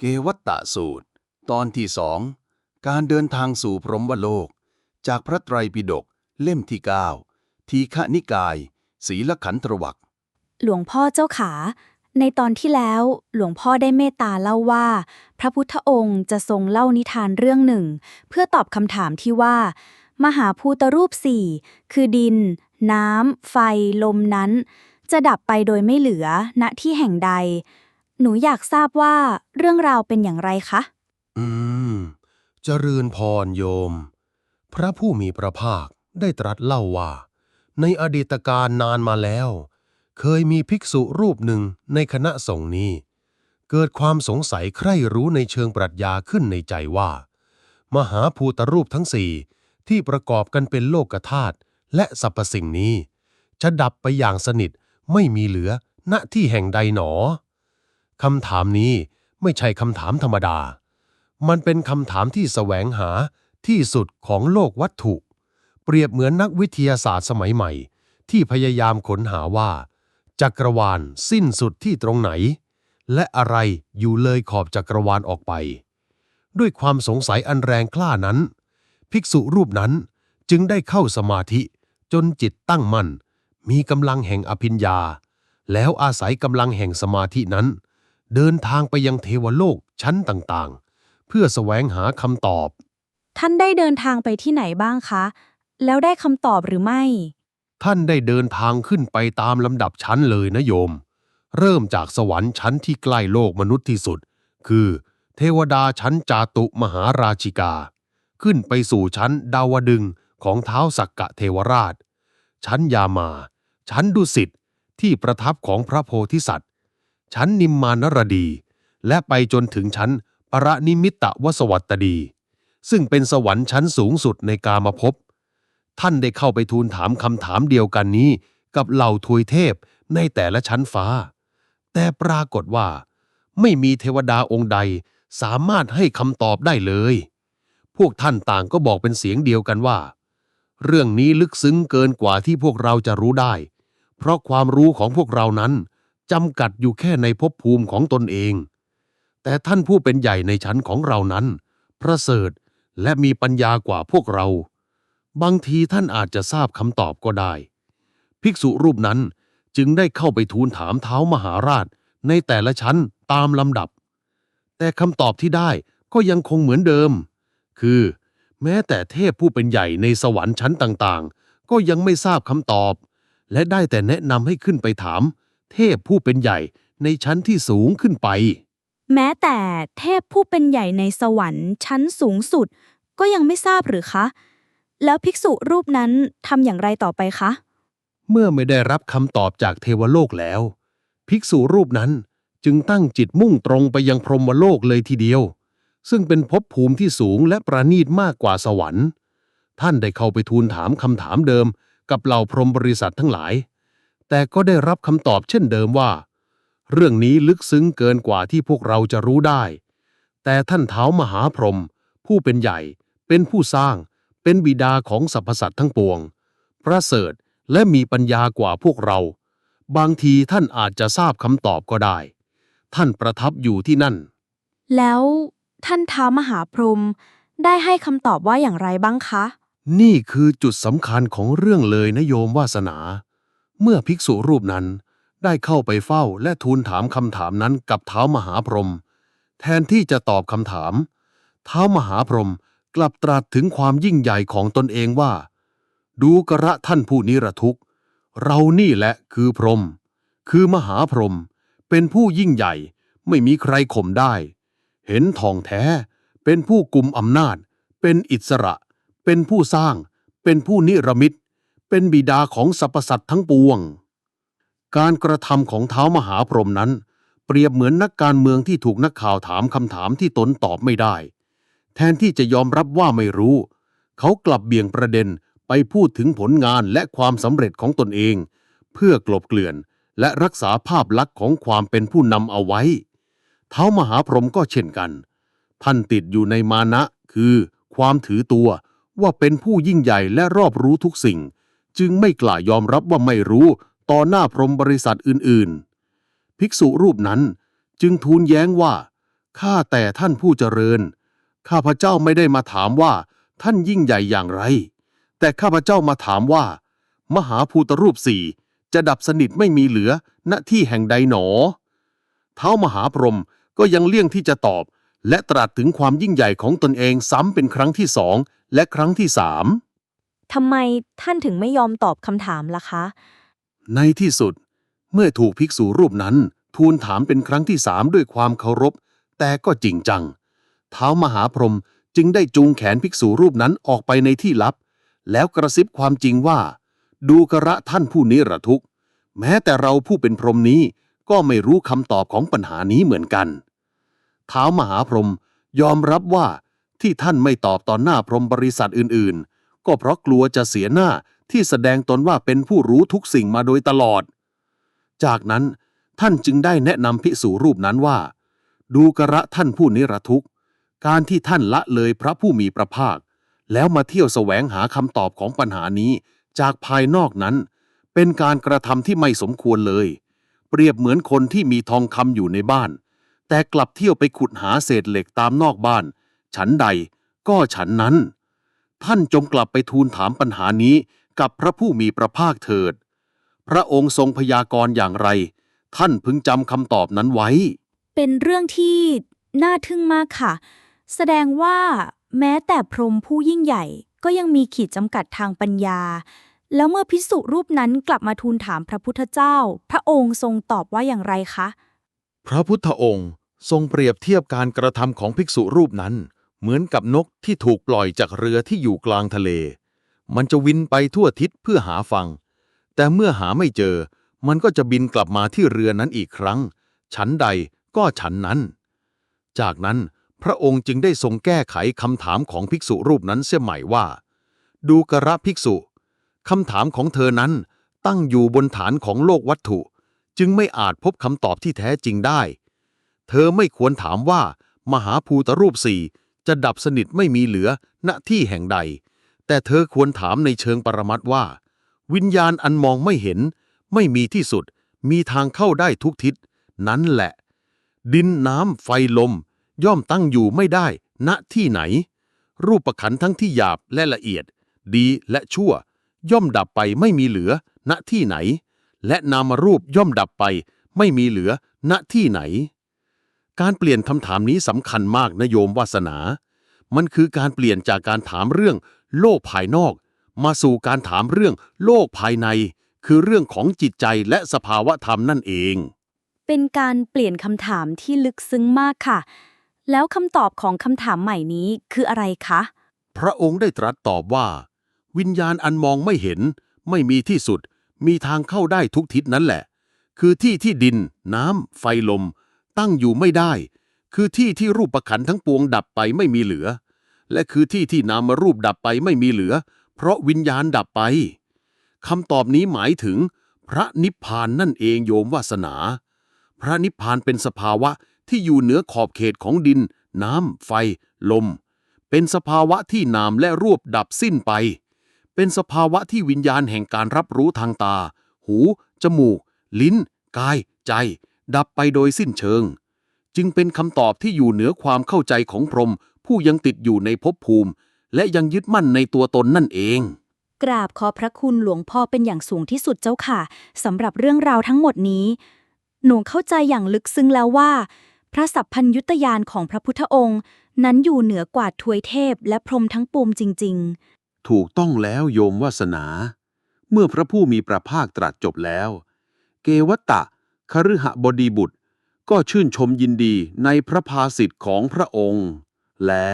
เกวัตตะสูตร ตอนที่สองการเดินทางสู่พรหมโลก จากพระไตรปิฎกเล่มที่ 9 ทีฆนิกาย ศีลขันธวักหลวงพ่อเจ้าขา ในตอนที่แล้วหลวงพ่อได้เมตตาเล่าว่า พระพุทธองค์จะทรงเล่านิทานเรื่องหนึ่ง เพื่อตอบคำถามที่ว่า มหาภูตรูปสี่คือดิน น้ำ ไฟ ลมนั้น จะดับไปโดยไม่เหลือณที่แห่งใด หนูอยากทราบว่าเรื่องราวเป็นอย่างไรคะ อืม เจริญพรโยม พระผู้มีพระภาคได้ตรัสเล่าว่า ในอดีตการนานมาแล้ว เคยมีภิกษุรูปหนึ่งในคณะสงฆ์นี้ เกิดความสงสัยใคร่รู้ในเชิงปรัชญาขึ้นในใจว่า มหาภูตรูปทั้งสี่ที่ประกอบกันเป็นโลกธาตุและสรรพสิ่งนี้ จะดับไปอย่างสนิทไม่มีเหลือณที่แห่งใดหนอ คำถามนี้ไม่ใช่คำถามธรรมดา มันเป็นคำถามที่แสวงหาที่สุดของโลกวัตถุ เปรียบเหมือนนักวิทยาศาสตร์สมัยใหม่ ที่พยายามค้นหาว่า จักรวาลสิ้นสุดที่ตรงไหน และอะไรอยู่เลยขอบจักรวาลออกไป ด้วยความสงสัยอันแรงกล้านั้น ภิกษุรูปนั้นจึงได้เข้าสมาธิจนจิตตั้งมั่นมีกำลังแห่งอภิญญา แล้วอาศัยกำลังแห่งสมาธินั้น เดินทางไปยังเทวโลกชั้นต่างๆ เพื่อแสวงหาคำตอบ ท่านได้เดินทางไปที่ไหนบ้างคะ แล้วได้คำตอบหรือไม่ ท่านได้เดินทางขึ้นไปตามลำดับชั้นเลยนะโยม เริ่มจากสวรรค์ชั้นที่ใกล้โลกมนุษย์ที่สุด คือ เทวดาชั้นจาตุมหาราชิกา ขึ้นไปสู่ชั้นดาวดึงส์ของเท้าสักกะเทวราช ชั้นยามา ชั้นดุสิตที่ประทับของพระโพธิสัตว์ ชั้นนิมมานรดี และไปจนถึงชั้นปรนิมิตตวสวัตตดี ซึ่งเป็นสวรรค์ชั้นสูงสุดในกามภพท่านได้เข้าไปทูลถามคำถามเดียวกันนี้กับเหล่าทวยเทพในแต่ละชั้นฟ้า แต่ปรากฏว่า ไม่มีเทวดาองค์ใดสามารถให้คำตอบได้เลย พวกท่านต่างก็บอกเป็นเสียงเดียวกันว่า เรื่องนี้ลึกซึ้งเกินกว่าที่พวกเราจะรู้ได้ เพราะความรู้ของพวกเรานั้น จำกัดอยู่แค่ในภพภูมิของตนเอง แต่ท่านผู้เป็นใหญ่ในชั้นของเรานั้น ประเสริฐและมีปัญญากว่าพวกเรา บางทีท่านอาจจะทราบคำตอบก็ได้ ภิกษุรูปนั้นจึงได้เข้าไปทูลถามเท้ามหาราชในแต่ละชั้นตามลำดับ แต่คำตอบที่ได้ก็ยังคงเหมือนเดิม คือ แม้แต่เทพผู้เป็นใหญ่ในสวรรค์ชั้นต่างๆ ก็ยังไม่ทราบคำตอบ และได้แต่แนะนำให้ขึ้นไปถาม เทพผู้เป็นใหญ่ในชั้นที่สูงขึ้นไป แม้แต่เทพผู้เป็นใหญ่ในสวรรค์ชั้นสูงสุด ก็ยังไม่ทราบหรือคะ แล้วภิกษุรูปนั้นทำอย่างไรต่อไปคะ เมื่อไม่ได้รับคำตอบจากเทวโลกแล้ว ภิกษุรูปนั้นจึงตั้งจิตมุ่งตรงไปยังพรหมโลกเลยทีเดียว ซึ่งเป็นภพภูมิที่สูงและประณีตมากกว่าสวรรค์ ท่านได้เข้าไปทูลถามคำถามเดิม กับเหล่าพรหมบริษัททั้งหลาย แต่ก็ได้รับคำตอบเช่นเดิมว่า เรื่องนี้ลึกซึ้งเกินกว่าที่พวกเราจะรู้ได้ แต่ท่านเท้ามหาพรหมผู้เป็นใหญ่ เป็นผู้สร้าง เป็นบิดาของสรรพสัตว์ทั้งปวง ประเสริฐและมีปัญญากว่าพวกเรา บางทีท่านอาจจะทราบคำตอบก็ได้ ท่านประทับอยู่ที่นั่น แล้วท่านท้าวมหาพรหมได้ให้คำตอบว่าอย่างไรบ้างคะ นี่คือจุดสำคัญของเรื่องเลยนะโยมวาสนา เมื่อภิกษุรูปนั้นได้เข้าไปเฝ้าและทูลถามคำถามนั้นกับเท้ามหาพรหมแทนที่จะตอบคำถาม เท้ามหาพรหมกลับตรัสถึงความยิ่งใหญ่ของตนเองว่า ดูกระท่านผู้นิรทุกข์ เรานี่แหละคือพรหมคือมหาพรหมเป็นผู้ยิ่งใหญ่ไม่มีใครข่มได้ เห็นทองแท้ เป็นผู้กุมอำนาจ เป็นอิสระ เป็นผู้สร้าง เป็นผู้นิรมิต เป็นบิดาของสรรพสัตว์ทั้งปวง การกระทำของเท้ามหาพรหมนั้น เปรียบเหมือนนักการเมืองที่ถูกนักข่าวถามคำถามที่ตนตอบไม่ได้ แทนที่จะยอมรับว่าไม่รู้ เขากลับเบี่ยงประเด็นไปพูดถึงผลงานและความสำเร็จของตนเอง เพื่อกลบเกลื่อนและรักษาภาพลักษณ์ของความเป็นผู้นำเอาไว้ เท้ามหาพรหมก็เช่นกัน ท่านติดอยู่ในมานะคือ ความถือตัวว่าเป็นผู้ยิ่งใหญ่และรอบรู้ทุกสิ่ง จึงไม่กล้ายอมรับว่าไม่รู้ ต่อหน้าพรมบริษัทอื่นๆ ภิกษุรูปนั้นจึงทูลแย้งว่า ข้าแต่ท่านผู้เจริญ ข้าพเจ้าไม่ได้มาถามว่าท่านยิ่งใหญ่อย่างไร แต่ข้าพเจ้ามาถามว่า มหาภูตรูปสี่จะดับสนิทไม่มีเหลือ ณที่แห่งใดหนอ เท้ามหาพรหมก็ยังเลี่ยงที่จะตอบ และตรัสถึงความยิ่งใหญ่ของตนเองซ้ำเป็นครั้งที่สองและครั้งที่สาม ทำไมท่านถึงไม่ยอมตอบคำถามล่ะคะ ในที่สุด เมื่อถูกภิกษุรูปนั้น ทูลถามเป็นครั้งที่สามด้วยความเคารพ แต่ก็จริงจัง เท้ามหาพรหมจึงได้จูงแขนภิกษุรูปนั้นออกไปในที่ลับ แล้วกระซิบความจริงว่า ดูกระท่านผู้นิรทุก แม้แต่เราผู้เป็นพรหมนี้ก็ไม่รู้คำตอบของปัญหานี้เหมือนกัน เท้ามหาพรหมยอมรับว่าที่ท่านไม่ตอบต่อหน้าพรหมบริษัทอื่นๆ ก็เพราะกลัวจะเสียหน้าที่แสดงตนว่าเป็นผู้รู้ทุกสิ่งมาโดยตลอด จากนั้นท่านจึงได้แนะนำภิกษุรูปนั้นว่า ดูกระท่านผู้นิรทุกข์ การที่ท่านละเลยพระผู้มีพระภาค แล้วมาเที่ยวแสวงหาคำตอบของปัญหานี้จากภายนอกนั้น เป็นการกระทำที่ไม่สมควรเลย เปรียบเหมือนคนที่มีทองคำอยู่ในบ้าน แต่กลับเที่ยวไปขุดหาเศษเหล็กตามนอกบ้าน ฉันใดก็ฉันนั้น ท่านจงกลับไปทูลถามปัญหานี้กับพระผู้มีพระภาคเถิด พระองค์ทรงพยากรณ์อย่างไร ท่านพึงจำคำตอบนั้นไว้ เป็นเรื่องที่น่าทึ่งมากค่ะ แสดงว่าแม้แต่พรหมผู้ยิ่งใหญ่ก็ยังมีขีดจำกัดทางปัญญา แล้วเมื่อพิสุรูปนั้นกลับมาทูลถามพระพุทธเจ้า พระองค์ทรงตอบว่าอย่างไรคะ พระพุทธองค์ทรงเปรียบเทียบการกระทำของภิกษุรูปนั้น เหมือนกับนกที่ถูกปล่อยจากเรือที่อยู่กลางทะเล มันจะวินไปทั่วทิศเพื่อหาฟัง แต่เมื่อหาไม่เจอ มันก็จะบินกลับมาที่เรือนั้นอีกครั้ง ฉันใดก็ฉันนั้น จากนั้นพระองค์จึงได้ทรงแก้ไขคำถามของภิกษุรูปนั้นเสียใหม่ว่า ดูกระภิกษุคำถามของเธอนั้นตั้งอยู่บนฐานของโลกวัตถุ จึงไม่อาจพบคำตอบที่แท้จริงได้ เธอไม่ควรถามว่า มหาภูตรูปสี่ จะดับสนิทไม่มีเหลือณที่แห่งใด แต่เธอควรถามในเชิงปรมัตถ์ว่า วิญญาณอันมองไม่เห็น ไม่มีที่สุด มีทางเข้าได้ทุกทิศ นั้นแหละ ดินน้ำไฟลม ย่อมตั้งอยู่ไม่ได้ ณที่ไหน รูปประขันทั้งที่หยาบและละเอียด ดีและชั่ว ย่อมดับไปไม่มีเหลือ ณที่ไหน และนามรูปย่อมดับไป ไม่มีเหลือ ณที่ไหน การเปลี่ยนคำถามนี้สำคัญมากนะโยมวาสนา มันคือการเปลี่ยนจากการถามเรื่อง โลกภายนอก มาสู่การถามเรื่อง โลกภายใน คือเรื่องของจิตใจและสภาวะธรรมนั่นเอง เป็นการเปลี่ยนคำถามที่ลึกซึ้งมากค่ะ แล้วคำตอบของคำถามใหม่นี้คืออะไรคะ พระองค์ได้ตรัสตอบว่า วิญญาณอันมองไม่เห็น ไม่มีที่สุด มีทางเข้าได้ทุกทิศนั้นแหละ คือที่ที่ดิน น้ำ ไฟลม ตั้งอยู่ไม่ได้ คือที่ที่รูปประขันทั้งปวงดับไปไม่มีเหลือ และคือที่ที่นามรูปดับไปไม่มีเหลือ เพราะวิญญาณดับไปคำตอบนี้หมายถึง พระนิพพานนั่นเองโยมวาสนา พระนิพพานเป็นสภาวะที่อยู่เหนือขอบเขตของดิน น้ำ ไฟ ลม เป็นสภาวะที่นามและรูปดับสิ้นไป เป็นสภาวะที่วิญญาณแห่งการรับรู้ทางตา หู จมูก ลิ้น กาย ใจ ดับไปโดยสิ้นเชิง จึงเป็นคำตอบที่อยู่เหนือความเข้าใจของพรหมผู้ยังติดอยู่ในภพภูมิ และยังยึดมั่นในตัวตนนั่นเอง กราบขอพระคุณหลวงพ่อเป็นอย่างสูงที่สุดเจ้าค่ะสำหรับเรื่องราวทั้งหมดนี้ หนูเข้าใจอย่างลึกซึ้งแล้วว่า พระสัพพัญยุตยานของพระพุทธองค์ นั้นอยู่เหนือกว่าทวยเทพและพรหมทั้งปวงจริง ๆ ถูกต้องแล้วโยมวาสนา เมื่อพระผู้มีพระภาคตรัสจบแล้ว เกวัตตะ คฤหบดีบุตร ก็ชื่นชมยินดีในพระภาสิทธิ์ของพระองค์ และ